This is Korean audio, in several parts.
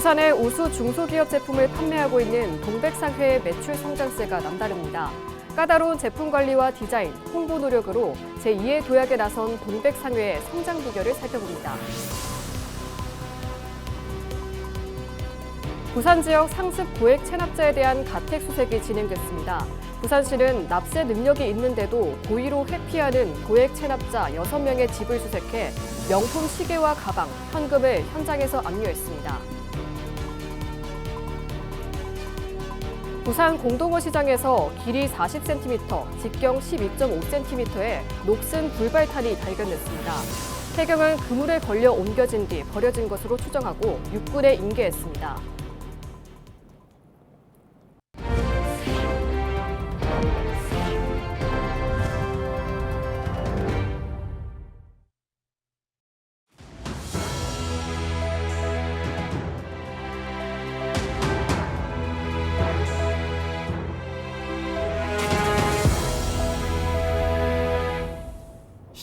부산의 우수 중소기업 제품을 판매하고 있는 동백상회의 매출 성장세가 남다릅니다. 까다로운 제품 관리와 디자인, 홍보 노력으로 제2의 도약에 나선 동백상회의 성장 비결을 살펴봅니다. 부산 지역 상습 고액 체납자에 대한 가택 수색이 진행됐습니다. 부산시는 납세 능력이 있는데도 고의로 회피하는 고액 체납자 6명의 집을 수색해 명품 시계와 가방, 현금을 현장에서 압류했습니다. 부산 공동어 시장에서 길이 40cm, 직경 12.5cm의 녹슨 불발탄이 발견됐습니다. 해경은 그물에 걸려 옮겨진 뒤 버려진 것으로 추정하고 육군에 인계했습니다.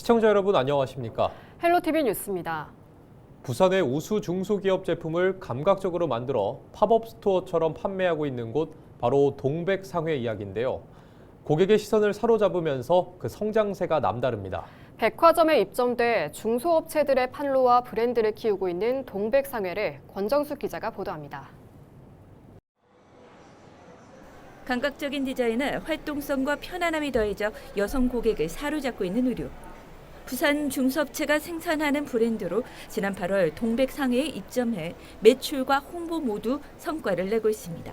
시청자 여러분 안녕하십니까? 헬로티비 뉴스입니다. 부산의 우수 중소기업 제품을 감각적으로 만들어 팝업 스토어처럼 판매하고 있는 곳 바로 동백상회 이야기인데요. 고객의 시선을 사로잡으면서 그 성장세가 남다릅니다. 백화점에 입점돼 중소업체들의 판로와 브랜드를 키우고 있는 동백상회를 권정숙 기자가 보도합니다. 감각적인 디자인에 활동성과 편안함이 더해져 여성 고객을 사로잡고 있는 의류. 부산 중소업체가 생산하는 브랜드로 지난 8월 동백상회에 입점해 매출과 홍보 모두 성과를 내고 있습니다.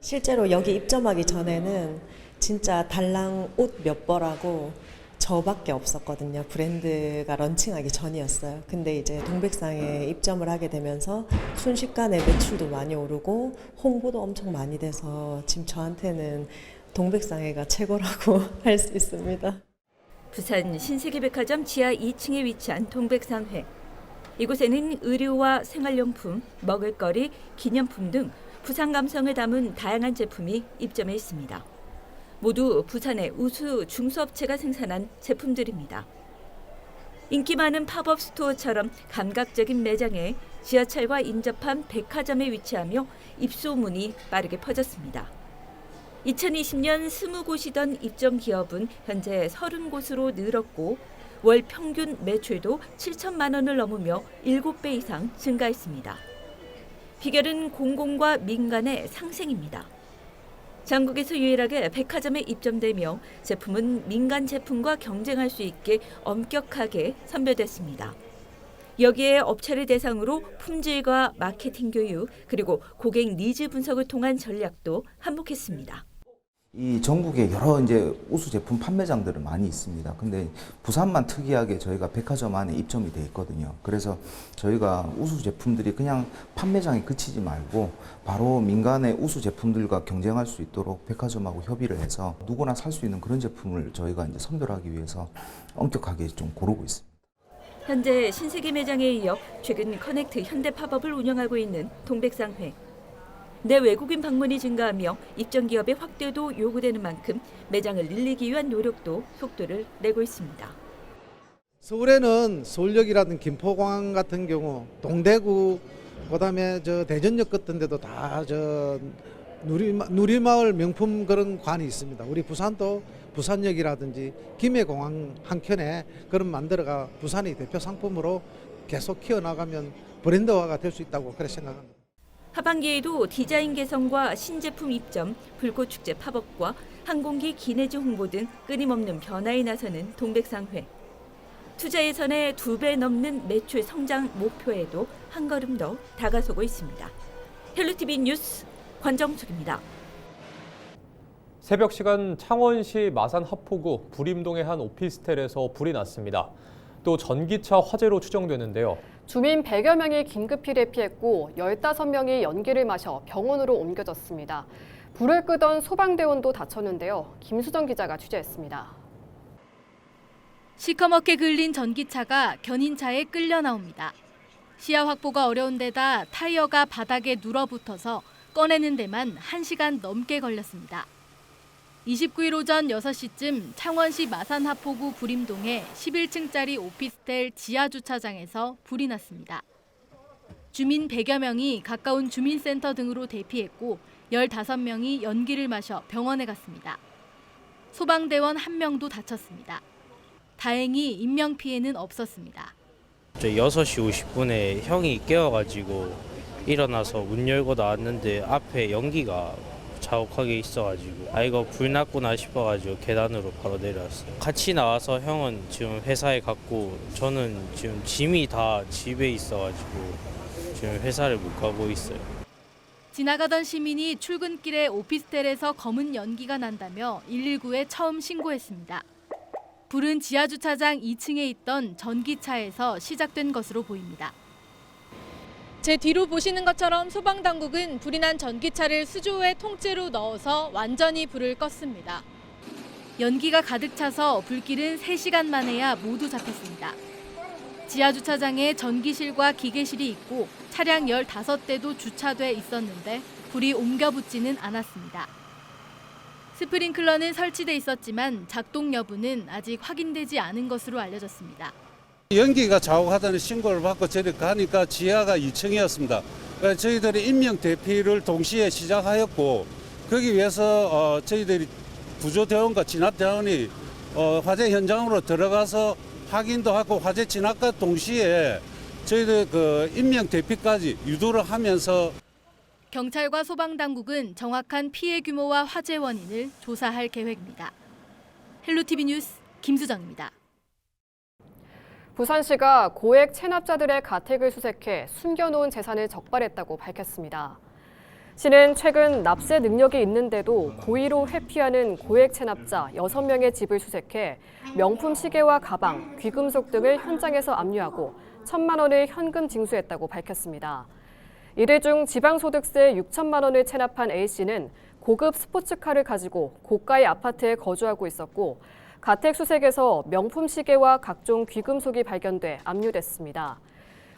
실제로 여기 입점하기 전에는 진짜 달랑 옷 몇 벌하고 저밖에 없었거든요. 브랜드가 런칭하기 전이었어요. 근데 이제 동백상에 입점을 하게 되면서 순식간에 매출도 많이 오르고 홍보도 엄청 많이 돼서 지금 저한테는 동백상회가 최고라고 할 수 있습니다. 부산 신세계백화점 지하 2층에 위치한 동백상회. 이곳에는 의류와 생활용품, 먹을거리, 기념품 등 부산 감성을 담은 다양한 제품이 입점해 있습니다. 모두 부산의 우수 중소업체가 생산한 제품들입니다. 인기 많은 팝업 스토어처럼 감각적인 매장에 지하철과 인접한 백화점에 위치하며 입소문이 빠르게 퍼졌습니다. 2020년 20곳이던 입점 기업은 현재 30곳으로 늘었고 월 평균 매출도 7천만 원을 넘으며 7배 이상 증가했습니다. 비결은 공공과 민간의 상생입니다. 전국에서 유일하게 백화점에 입점되며 제품은 민간 제품과 경쟁할 수 있게 엄격하게 선별됐습니다. 여기에 업체를 대상으로 품질과 마케팅 교육 그리고 고객 니즈 분석을 통한 전략도 한몫했습니다. 이 전국에 여러 이제 우수 제품 판매장들은 많이 있습니다. 근데 부산만 특이하게 저희가 백화점 안에 입점이 돼 있거든요. 그래서 저희가 우수 제품들이 그냥 판매장에 그치지 말고 바로 민간의 우수 제품들과 경쟁할 수 있도록 백화점하고 협의를 해서 누구나 살 수 있는 그런 제품을 저희가 이제 선별하기 위해서 엄격하게 좀 고르고 있습니다. 현재 신세계 매장에 이어 최근 커넥트 현대 팝업을 운영하고 있는 동백상회. 내 외국인 방문이 증가하며 입점 기업의 확대도 요구되는 만큼 매장을 늘리기 위한 노력도 속도를 내고 있습니다. 서울에는 서울역이라든 김포공항 같은 경우 동대구 그다음에 저 대전역 같은 데도 다 저 누리마, 누리마을 명품 그런 관이 있습니다. 우리 부산도 부산역이라든지 김해공항 한켠에 그런 만들어가 부산의 대표 상품으로 계속 키워나가면 브랜드화가 될 수 있다고 그렇게 생각합니다. 하반기에도 디자인 개선과 신제품 입점, 불꽃축제 팝업과 항공기 기내지 홍보 등 끊임없는 변화에 나서는 동백상회. 투자 예산의 두 배 넘는 매출 성장 목표에도 한 걸음 더 다가서고 있습니다. 헬로티비 뉴스 권정숙입니다. 새벽 시간 창원시 마산 합포구 부림동의 한 오피스텔에서 불이 났습니다. 또 전기차 화재로 추정되는데요. 주민 100여 명이 긴급히 대피했고 15명이 연기를 마셔 병원으로 옮겨졌습니다. 불을 끄던 소방대원도 다쳤는데요. 김수정 기자가 취재했습니다. 시커멓게 글린 전기차가 견인차에 끌려 나옵니다. 시야 확보가 어려운 데다 타이어가 바닥에 눌어붙어서 꺼내는 데만 1시간 넘게 걸렸습니다. 29일 오전 6시쯤 창원시 마산 하포구 부림동의 11층짜리 오피스텔 지하 주차장에서 불이 났습니다. 주민 100여 명이 가까운 주민센터 등으로 대피했고 15명이 연기를 마셔 병원에 갔습니다. 소방대원 한 명도 다쳤습니다. 다행히 인명 피해는 없었습니다. 저 6시 50분에 형이 깨워가지고 일어나서 문 열고 나왔는데 앞에 연기가 자욱하게 있어가지고 아 이거 불 났구나 싶어가지고 계단으로 바로 내려왔어요. 같이 나와서 형은 지금 회사에 갔고 저는 지금 짐이 다 집에 있어가지고 지금 회사를 못 가고 있어요. 지나가던 시민이 출근길에 오피스텔에서 검은 연기가 난다며 119에 처음 신고했습니다. 불은 지하 주차장 2층에 있던 전기차에서 시작된 것으로 보입니다. 제 뒤로 보시는 것처럼 소방당국은 불이 난 전기차를 수조에 통째로 넣어서 완전히 불을 껐습니다. 연기가 가득 차서 불길은 3시간 만에야 모두 잡혔습니다. 지하 주차장에 전기실과 기계실이 있고 차량 15대도 주차돼 있었는데 불이 옮겨 붙지는 않았습니다. 스프링클러는 설치돼 있었지만 작동 여부는 아직 확인되지 않은 것으로 알려졌습니다. 연기가 자욱하다는 신고를 받고 저리 가니까 지하가 2층이었습니다. 저희들이 인명 대피를 동시에 시작하였고 거기 위해서 어, 저희들이 구조대원과 진압대원이 어, 화재 현장으로 들어가서 확인도 하고 화재 진압과 동시에 저희들 그 인명 대피까지 유도를 하면서 경찰과 소방당국은 정확한 피해 규모와 화재 원인을 조사할 계획입니다. 헬로티비 뉴스 김수정입니다. 부산시가 고액 체납자들의 가택을 수색해 숨겨놓은 재산을 적발했다고 밝혔습니다. 시는 최근 납세 능력이 있는데도 고의로 회피하는 고액 체납자 6명의 집을 수색해 명품 시계와 가방, 귀금속 등을 현장에서 압류하고 천만 원을 현금 징수했다고 밝혔습니다. 이들 중 지방소득세 6천만 원을 체납한 A씨는 고급 스포츠카를 가지고 고가의 아파트에 거주하고 있었고 가택 수색에서 명품 시계와 각종 귀금속이 발견돼 압류됐습니다.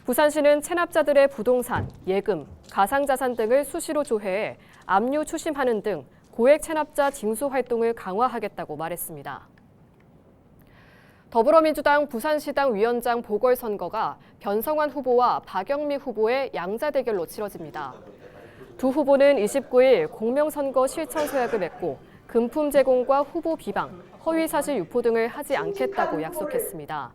부산시는 체납자들의 부동산, 예금, 가상자산 등을 수시로 조회해 압류 추심하는 등 고액 체납자 징수 활동을 강화하겠다고 말했습니다. 더불어민주당 부산시당 위원장 보궐선거가 변성환 후보와 박영미 후보의 양자 대결로 치러집니다. 두 후보는 29일 공명선거 실천 서약을 맺고 금품 제공과 후보 비방, 허위 사실 유포 등을 하지 않겠다고 약속했습니다.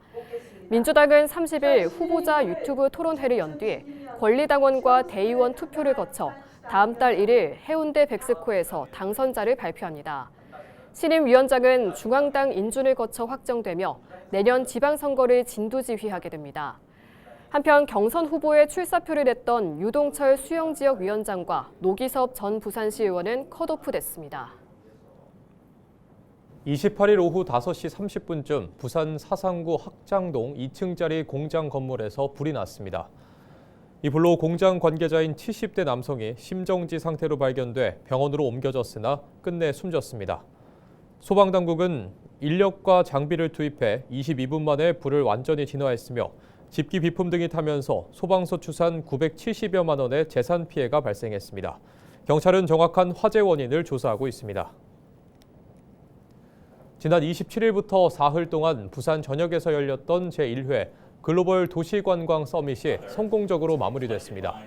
민주당은 30일 후보자 유튜브 토론회를 연뒤 권리당원과 대의원 투표를 거쳐 다음 달 1일 해운대 백스코에서 당선자를 발표합니다. 신임위원장은 중앙당 인준을 거쳐 확정되며 내년 지방선거를 진두지휘하게 됩니다. 한편 경선 후보에 출사표를 냈던 유동철 수영지역 위원장과 노기섭 전 부산시 의원은 컷오프됐습니다. 28일 오후 5시 30분쯤 부산 사상구 학장동 2층짜리 공장 건물에서 불이 났습니다. 이 불로 공장 관계자인 70대 남성이 심정지 상태로 발견돼 병원으로 옮겨졌으나 끝내 숨졌습니다. 소방당국은 인력과 장비를 투입해 22분 만에 불을 완전히 진화했으며 집기 비품 등이 타면서 소방서 추산 970여만 원의 재산 피해가 발생했습니다. 경찰은 정확한 화재 원인을 조사하고 있습니다. 지난 27일부터 사흘 동안 부산 전역에서 열렸던 제1회 글로벌 도시관광 서밋이 성공적으로 마무리됐습니다.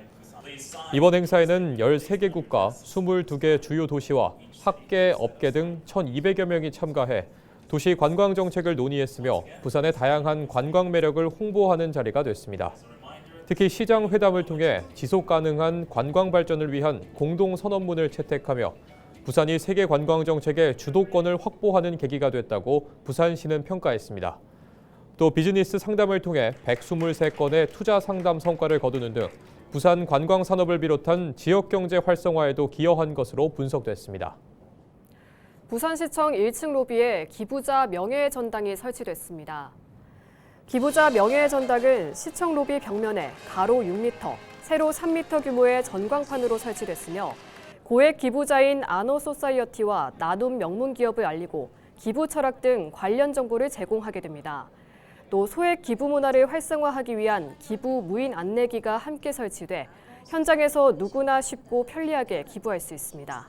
이번 행사에는 13개 국가 22개 주요 도시와 학계, 업계 등 1,200여 명이 참가해 도시 관광 정책을 논의했으며 부산의 다양한 관광 매력을 홍보하는 자리가 됐습니다. 특히 시장 회담을 통해 지속 가능한 관광 발전을 위한 공동 선언문을 채택하며 부산이 세계 관광 정책의 주도권을 확보하는 계기가 됐다고 부산시는 평가했습니다. 또 비즈니스 상담을 통해 123건의 투자 상담 성과를 거두는 등 부산 관광 산업을 비롯한 지역 경제 활성화에도 기여한 것으로 분석됐습니다. 부산시청 1층 로비에 기부자 명예의 전당이 설치됐습니다. 기부자 명예의 전당은 시청 로비 벽면에 가로 6m, 세로 3m 규모의 전광판으로 설치됐으며 고액 기부자인 아노소사이어티와 나눔 명문 기업을 알리고 기부 철학 등 관련 정보를 제공하게 됩니다. 또 소액 기부 문화를 활성화하기 위한 기부 무인 안내기가 함께 설치돼 현장에서 누구나 쉽고 편리하게 기부할 수 있습니다.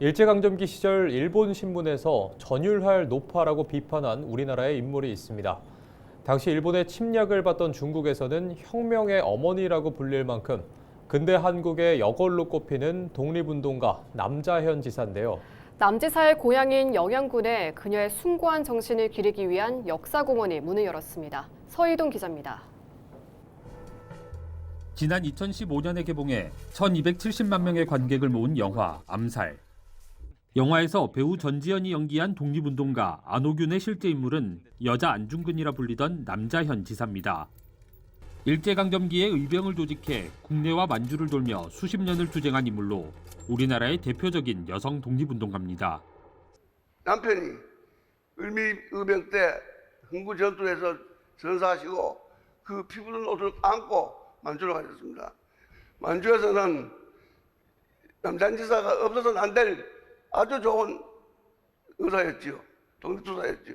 일제강점기 시절 일본 신문에서 전율할 노파라고 비판한 우리나라의 인물이 있습니다. 당시 일본의 침략을 받던 중국에서는 혁명의 어머니라고 불릴 만큼 근대 한국의 여걸로 꼽히는 독립운동가 남자현 지사인데요. 남지사의 고향인 영양군에 그녀의 숭고한 정신을 기리기 위한 역사공원이 문을 열었습니다. 서희동 기자입니다. 지난 2015년에 개봉해 1270만 명의 관객을 모은 영화 암살. 영화에서 배우 전지현이 연기한 독립운동가 안호균의 실제 인물은 여자 안중근이라 불리던 남자현 지사입니다. 일제강점기에 의병을 조직해 국내와 만주를 돌며 수십 년을 투쟁한 인물로 우리나라의 대표적인 여성 독립운동가입니다. 남편이 을미 의병 때 흥구 전투에서 전사하시고 그 피부는 옷을 안고 만주로 가셨습니다. 만주에서는 남잔지사가 없어서는 안 될 아주 좋은 의사였지요. 독립투사였지요.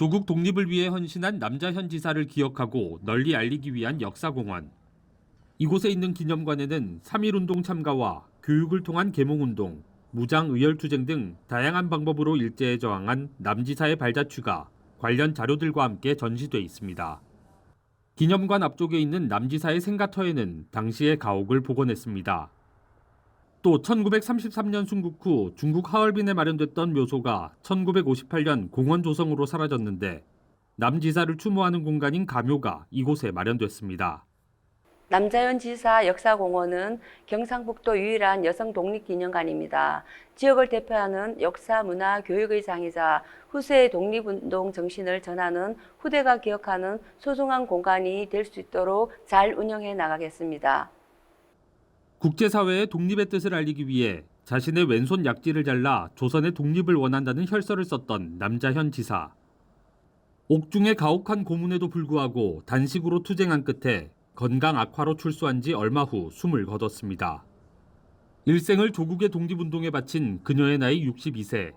조국 독립을 위해 헌신한 남자 현 지사를 기억하고 널리 알리기 위한 역사공원. 이곳에 있는 기념관에는 3.1운동 참가와 교육을 통한 계몽운동, 무장의열투쟁 등 다양한 방법으로 일제에 저항한 남지사의 발자취가 관련 자료들과 함께 전시돼 있습니다. 기념관 앞쪽에 있는 남지사의 생가터에는 당시의 가옥을 복원했습니다. 또 1933년 순국 후 중국 하얼빈에 마련됐던 묘소가 1958년 공원 조성으로 사라졌는데 남지사를 추모하는 공간인 가묘가 이곳에 마련됐습니다. 남자연 지사 역사공원은 경상북도 유일한 여성 독립기념관입니다. 지역을 대표하는 역사, 문화, 교육의 장이자 후세의 독립운동 정신을 전하는 후대가 기억하는 소중한 공간이 될 수 있도록 잘 운영해 나가겠습니다. 국제사회의 독립의 뜻을 알리기 위해 자신의 왼손 약지를 잘라 조선의 독립을 원한다는 혈서를 썼던 남자현 지사. 옥중에 가혹한 고문에도 불구하고 단식으로 투쟁한 끝에 건강 악화로 출소한 지 얼마 후 숨을 거뒀습니다. 일생을 조국의 독립운동에 바친 그녀의 나이 62세.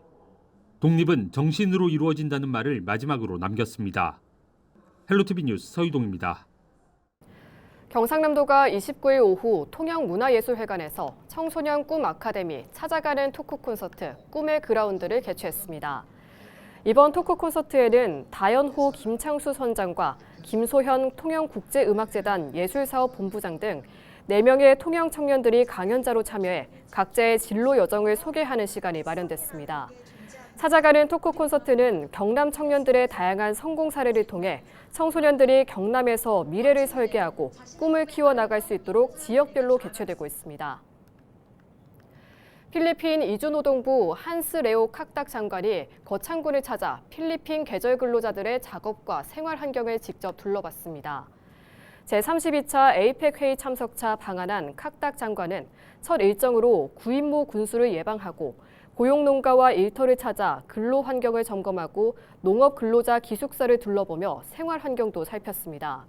독립은 정신으로 이루어진다는 말을 마지막으로 남겼습니다. 헬로티비 뉴스 서유동입니다. 경상남도가 29일 오후 통영문화예술회관에서 청소년 꿈 아카데미 찾아가는 토크 콘서트 꿈의 그라운드를 개최했습니다. 이번 토크 콘서트에는 다연호 김창수 선장과 김소현 통영국제음악재단 예술사업본부장 등 4명의 통영 청년들이 강연자로 참여해 각자의 진로 여정을 소개하는 시간이 마련됐습니다. 찾아가는 토크 콘서트는 경남 청년들의 다양한 성공 사례를 통해 청소년들이 경남에서 미래를 설계하고 꿈을 키워나갈 수 있도록 지역별로 개최되고 있습니다. 필리핀 이주노동부 한스 레오 칵닥 장관이 거창군을 찾아 필리핀 계절 근로자들의 작업과 생활 환경을 직접 둘러봤습니다. 제32차 에이펙 회의 참석차 방한한 칵닥 장관은 첫 일정으로 구인모 군수를 예방하고 고용농가와 일터를 찾아 근로 환경을 점검하고 농업 근로자 기숙사를 둘러보며 생활 환경도 살폈습니다.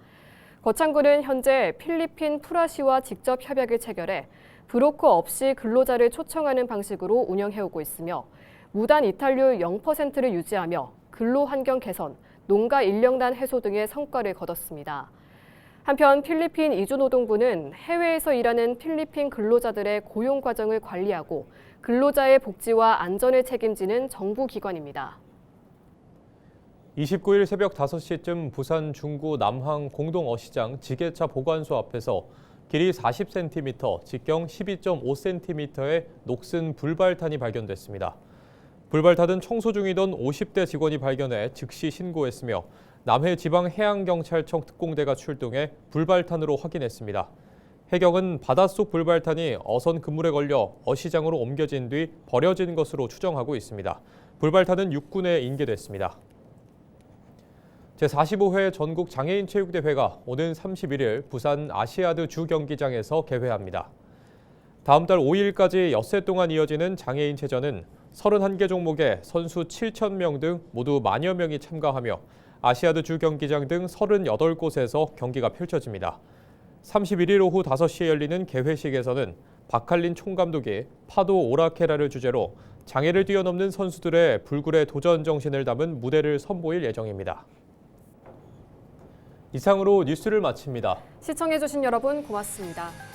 거창군은 현재 필리핀 프라시와 직접 협약을 체결해 브로커 없이 근로자를 초청하는 방식으로 운영해오고 있으며 무단 이탈률 0%를 유지하며 근로 환경 개선, 농가 인력난 해소 등의 성과를 거뒀습니다. 한편 필리핀 이주노동부는 해외에서 일하는 필리핀 근로자들의 고용 과정을 관리하고 근로자의 복지와 안전을 책임지는 정부 기관입니다. 29일 새벽 5시쯤 부산 중구 남항 공동어시장 지게차 보관소 앞에서 길이 40cm, 직경 12.5cm의 녹슨 불발탄이 발견됐습니다. 불발탄은 청소 중이던 50대 직원이 발견해 즉시 신고했으며 남해 지방해양경찰청 특공대가 출동해 불발탄으로 확인했습니다. 해경은 바닷속 불발탄이 어선 그물에 걸려 어시장으로 옮겨진 뒤 버려진 것으로 추정하고 있습니다. 불발탄은 육군에 인계됐습니다. 제45회 전국 장애인 체육대회가 오는 31일 부산 아시아드 주 경기장에서 개회합니다. 다음 달 5일까지 엿새 동안 이어지는 장애인 체전은 31개 종목에 선수 7천 명등 모두 만여 명이 참가하며 아시아드 주 경기장 등 38곳에서 경기가 펼쳐집니다. 31일 오후 5시에 열리는 개회식에서는 박할린 총감독이 파도 오라케라를 주제로 장애를 뛰어넘는 선수들의 불굴의 도전 정신을 담은 무대를 선보일 예정입니다. 이상으로 뉴스를 마칩니다. 시청해주신 여러분 고맙습니다.